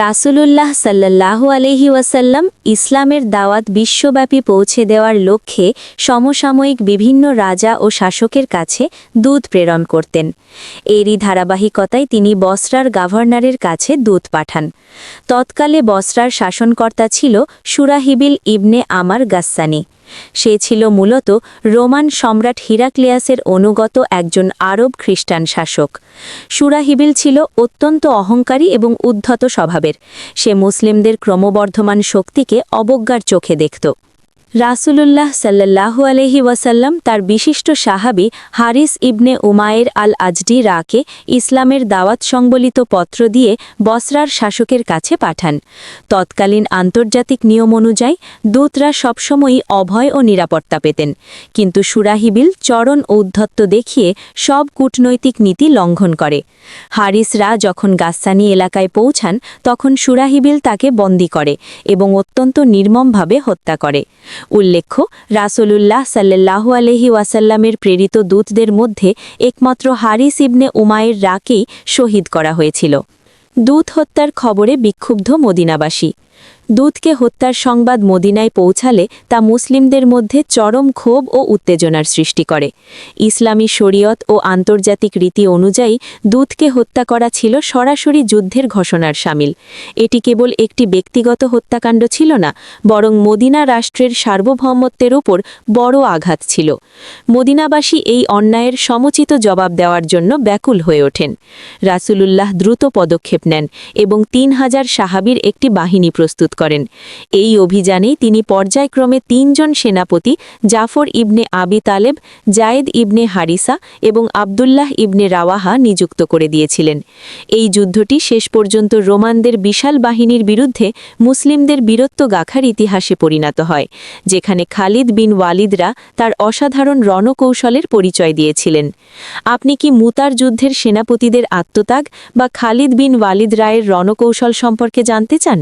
রাসূলুল্লাহ সাল্লাল্লাহু আলহি ওয়াসাল্লাম ইসলামের দাওয়াত বিশ্বব্যাপী পৌঁছে দেওয়ার লক্ষ্যে সমসাময়িক বিভিন্ন রাজা ও শাসকের কাছে দুধ প্রেরণ করতেন। এরই ধারাবাহিকতায় তিনি বসরার গভর্নরের কাছে দুধ পাঠান। তৎকালে বসরার শাসনকর্তা ছিল সুরাহিবিল ইবনে আমার গাস্সানি। সে ছিল মূলত রোমান সম্রাট হিরাক্লিয়াসের অনুগত একজন আরব খ্রিস্টান শাসক। সুরাহিবিল ছিল অত্যন্ত অহংকারী এবং উদ্ধত স্বভাবের। সে মুসলিমদের ক্রমবর্ধমান শক্তিকে অবজ্ঞার চোখে দেখত। রাসূলুল্লাহ সাল্লাল্লাহু আলহি ওয়াসাল্লাম তার বিশিষ্ট সাহাবি হারিস ইবনে উমায়ের আল আজডি রাকে ইসলামের দাওয়াত সংবলিত পত্র দিয়ে বসরার শাসকের কাছে পাঠান। তৎকালীন আন্তর্জাতিক নিয়ম অনুযায়ী দূতরা সবসময়ই অভয় ও নিরাপত্তা পেতেন। কিন্তু সুরাহিবিল চরণ ঔদ্ধত্য দেখিয়ে সব কূটনৈতিক নীতি লঙ্ঘন করে। হারিসরা যখন গাস্সানি এলাকায় পৌঁছান, তখন সুরাহিবিল তাকে বন্দি করে এবং অত্যন্ত নির্মমভাবে হত্যা করে। উল্লেখ্য, রাসূলুল্লাহ সাল্লাহ আলহি ওয়াসাল্লামের প্রেরিত দূতদের মধ্যে একমাত্র হারিস ইবনে উমায়ের রাকেই শহীদ করা হয়েছিল। দূত হত্যার খবরে বিক্ষুব্ধ মদিনাবাসী। দূতকে হত্যার সংবাদ মদিনায় পৌঁছালে তা মুসলিমদের মধ্যে চরম ক্ষোভ ও উত্তেজনার সৃষ্টি করে। ইসলামী শরীয়ত ও আন্তর্জাতিক রীতি অনুযায়ী দূতকে হত্যা করা ছিল সরাসরি যুদ্ধের ঘোষণার সামিল। এটি কেবল একটি ব্যক্তিগত হত্যাকাণ্ড ছিল না, বরং মদিনা রাষ্ট্রের সার্বভৌমত্বের ওপর বড় আঘাত ছিল। মদিনাবাসী এই অন্যায়ের সমুচিত জবাব দেওয়ার জন্য ব্যাকুল হয়ে ওঠেন। রাসূলুল্লাহ দ্রুত পদক্ষেপ নেন এবং তিন হাজার সাহাবির একটি বাহিনী প্রস্তুত করেন। এই অভিযানেই তিনি পর্যায়ক্রমে তিনজন সেনাপতি জাফর ইবনে আবি তালেব, জায়েদ ইবনে হারিসা এবং আবদুল্লাহ ইবনে রাওয়াহা নিযুক্ত করে দিয়েছিলেন। এই যুদ্ধটি শেষ পর্যন্ত রোমানদের বিশাল বাহিনীর বিরুদ্ধে মুসলিমদের বীরত্ব গাখার ইতিহাসে পরিণত হয়, যেখানে খালিদ বিন ওয়ালিদরা তার অসাধারণ রণকৌশলের পরিচয় দিয়েছিলেন। আপনি কি মুতার যুদ্ধের সেনাপতিদের আত্মত্যাগ বা খালিদ বিন ওয়ালিদ রায়ের রণকৌশল সম্পর্কে জানতে চান?